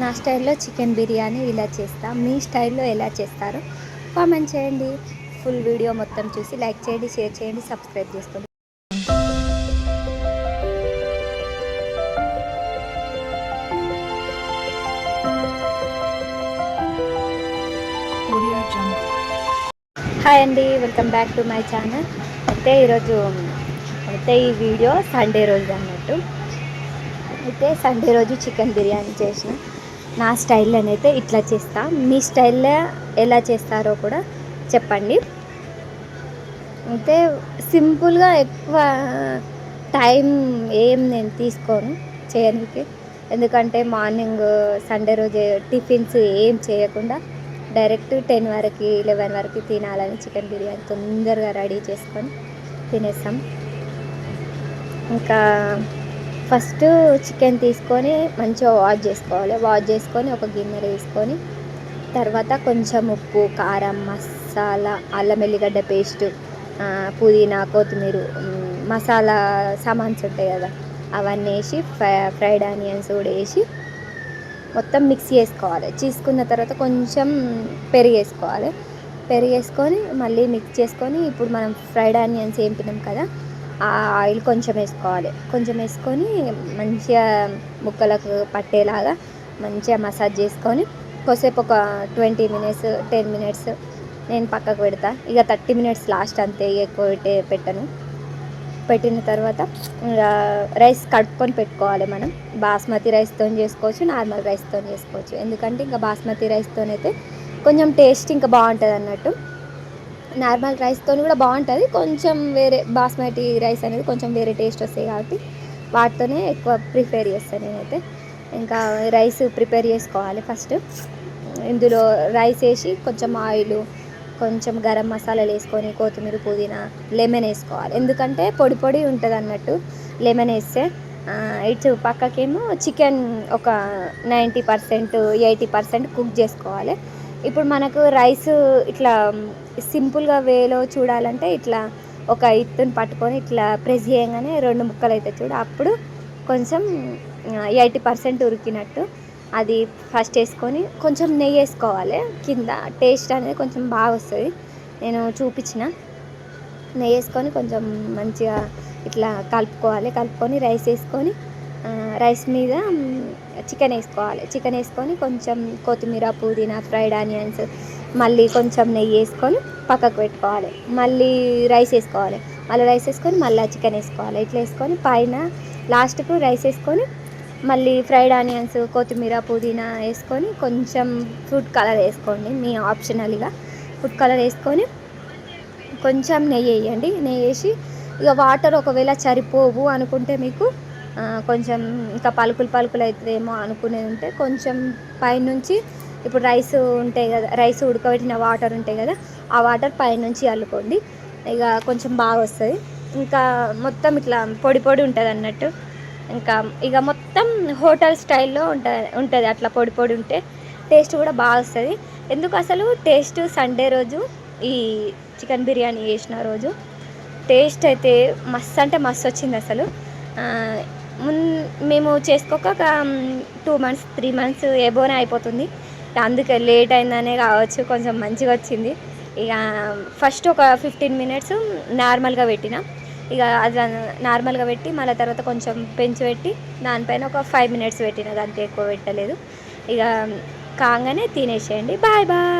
నా స్టైల్లో చికెన్ బిర్యానీ ఇలా చేస్తా. మీ స్టైల్లో ఎలా చేస్తారో కామెంట్ చేయండి. ఫుల్ వీడియో మొత్తం చూసి లైక్ చేయండి షేర్ చేయండి సబ్స్క్రైబ్ చేసుకోండి. హాయ్ అండి welcome back to my channel. అయితే ఈరోజు అయితే ఈ వీడియో సండే రోజు అన్నట్టు. అయితే సండే రోజు చికెన్ బిర్యానీ చేసిన. నా స్టైల్లో అయితే ఇట్లా చేస్తా. మీ స్టైల్లో ఎలా చేస్తారో కూడా చెప్పండి. అయితే సింపుల్గా ఎక్కువ టైం ఏం నేను తీసుకోను చేయడానికి. ఎందుకంటే మార్నింగ్ సండే రోజు టిఫిన్స్ ఏం చేయకుండా డైరెక్ట్ టెన్ వరకు లెవెన్ వరకు తినాలని చికెన్ బిర్యానీ తొందరగా రెడీ చేసుకొని తినేస్తాం. ఇంకా ఫస్ట్ చికెన్ తీసుకొని మంచిగా వాష్ చేసుకోవాలి. వాష్ చేసుకొని ఒక గిన్నె వేసుకొని తర్వాత కొంచెం ఉప్పు కారం మసాలా అల్లం ఎల్లిగడ్డ పేస్ట్ పుదీనా కొత్తిమీర మసాలా సామాన్స్ ఉంటాయి కదా అవన్నీ వేసి ఫ్రై ఫ్రైడ్ ఆనియన్స్ కూడా వేసి మొత్తం మిక్స్ చేసుకోవాలి. చేసుకున్న తర్వాత కొంచెం పెరిగేసుకోవాలి పెరిగేసుకొని మళ్ళీ మిక్స్ చేసుకొని ఇప్పుడు మనం ఫ్రైడ్ ఆనియన్స్ వేపినాం కదా ఆ ఆయిల్ కొంచెం వేసుకోవాలి. కొంచెం వేసుకొని మంచిగా ముక్కలకు పట్టేలాగా మంచిగా మసాజ్ చేసుకొని కొద్దిసేపు ఒక ట్వంటీ మినిట్స్ టెన్ మినిట్స్ నేను పక్కకు పెడతా. ఇక థర్టీ మినిట్స్ లాస్ట్ అంతే ఇక ఎక్కువ పెట్టే పెట్టను. పెట్టిన తర్వాత ఇంకా రైస్ కడుక్కొని పెట్టుకోవాలి మనం. బాస్మతి రైస్తో చేసుకోవచ్చు నార్మల్ రైస్తో చేసుకోవచ్చు. ఎందుకంటే ఇంకా బాస్మతి రైస్తో అయితే కొంచెం టేస్ట్ ఇంకా బాగుంటుంది అన్నట్టు నార్మల్ రైస్తో కూడా బాగుంటుంది. కొంచెం వేరే బాస్మతి రైస్ అనేది కొంచెం వేరే టేస్ట్ వస్తాయి కాబట్టి వాటితోనే ఎక్కువ ప్రిపేర్ చేస్తాను నేనైతే. ఇంకా రైస్ ప్రిపేర్ చేసుకోవాలి ఫస్ట్ ఇందులో రైస్ వేసి కొంచెం ఆయిల్ కొంచెం గరం మసాలాలు వేసుకొని కొత్తిమీర పుదీనా లెమన్ వేసుకోవాలి. ఎందుకంటే పొడి పొడి ఉంటుంది అన్నట్టు లెమన్ వేస్తే ఇటు పక్కకేమో చికెన్ ఒక ninety percent eighty percent cook చేసుకోవాలి. ఇప్పుడు మనకు రైస్ ఇట్లా సింపుల్గా వేలో చూడాలంటే ఇట్లా ఒక ఇత్తుని పట్టుకొని ఇట్లా ప్రెస్ చేయగానే రెండు ముక్కలు అయితే చూడు. అప్పుడు కొంచెం ఎయిటీ పర్సెంట్ ఉరికినట్టు అది ఫస్ట్ వేసుకొని కొంచెం నెయ్యి వేసుకోవాలి. కింద టేస్ట్ అనేది కొంచెం బాగా వస్తుంది. నేను చూపించిన. నెయ్యి వేసుకొని కొంచెం మంచిగా ఇట్లా కలుపుకోవాలి. కలుపుకొని రైస్ వేసుకొని రైస్ మీద చికెన్ వేసుకోవాలి. చికెన్ వేసుకొని కొంచెం కొత్తిమీర పుదీనా ఫ్రైడ్ ఆనియన్స్ మళ్ళీ కొంచెం నెయ్యి వేసుకొని పక్కకు పెట్టుకోవాలి. మళ్ళీ రైస్ వేసుకోవాలి. మళ్ళీ రైస్ వేసుకొని మళ్ళీ చికెన్ వేసుకోవాలి. ఇట్లా వేసుకొని పైన లాస్ట్కు రైస్ వేసుకొని మళ్ళీ ఫ్రైడ్ ఆనియన్స్ కొత్తిమీర పుదీనా వేసుకొని కొంచెం ఫుడ్ కలర్ వేసుకోండి. మీ ఆప్షనల్గా ఫుడ్ కలర్ వేసుకొని కొంచెం నెయ్యి వేయండి. నెయ్యి వేసి ఇక వాటర్ ఒకవేళ సరిపోవు అనుకుంటే మీకు కొంచెం ఇంకా పలుకులు పలుకులు అవుతుందేమో అనుకునేది ఉంటే కొంచెం పైనుంచి ఇప్పుడు రైస్ ఉంటాయి కదా రైస్ ఉడకబెట్టిన వాటర్ ఉంటాయి కదా ఆ వాటర్ పైనుంచి అల్లుకోండి. ఇక కొంచెం బాగా వస్తుంది. ఇంకా మొత్తం ఇట్లా పొడి పొడి ఉంటుంది అన్నట్టు. ఇంకా ఇక మొత్తం హోటల్ స్టైల్లో ఉంటుంది ఉంటుంది. అట్లా పొడి పొడి ఉంటే టేస్ట్ కూడా బాగా వస్తుంది. ఎందుకు అసలు టేస్ట్ సండే రోజు ఈ చికెన్ బిర్యానీ చేసిన రోజు టేస్ట్ అయితే మస్తు అంటే మస్తు వచ్చింది అసలు. మున్ మేము చేసుకోక ఒక టూ మంత్స్ త్రీ మంత్స్ ఏబోనే అయిపోతుంది. అందుకే లేట్ అయిందనే కావచ్చు కొంచెం మంచిగా వచ్చింది. ఇక ఫస్ట్ ఒక ఫిఫ్టీన్ మినిట్స్ నార్మల్గా పెట్టిన. ఇక అది నార్మల్గా పెట్టి మళ్ళీ తర్వాత కొంచెం పెంచి పెట్టి దానిపైన ఒక ఫైవ్ మినిట్స్ పెట్టిన అంతే ఎక్కువ పెట్టలేదు. ఇక కాగానే తినేసేయండి. Bye bye!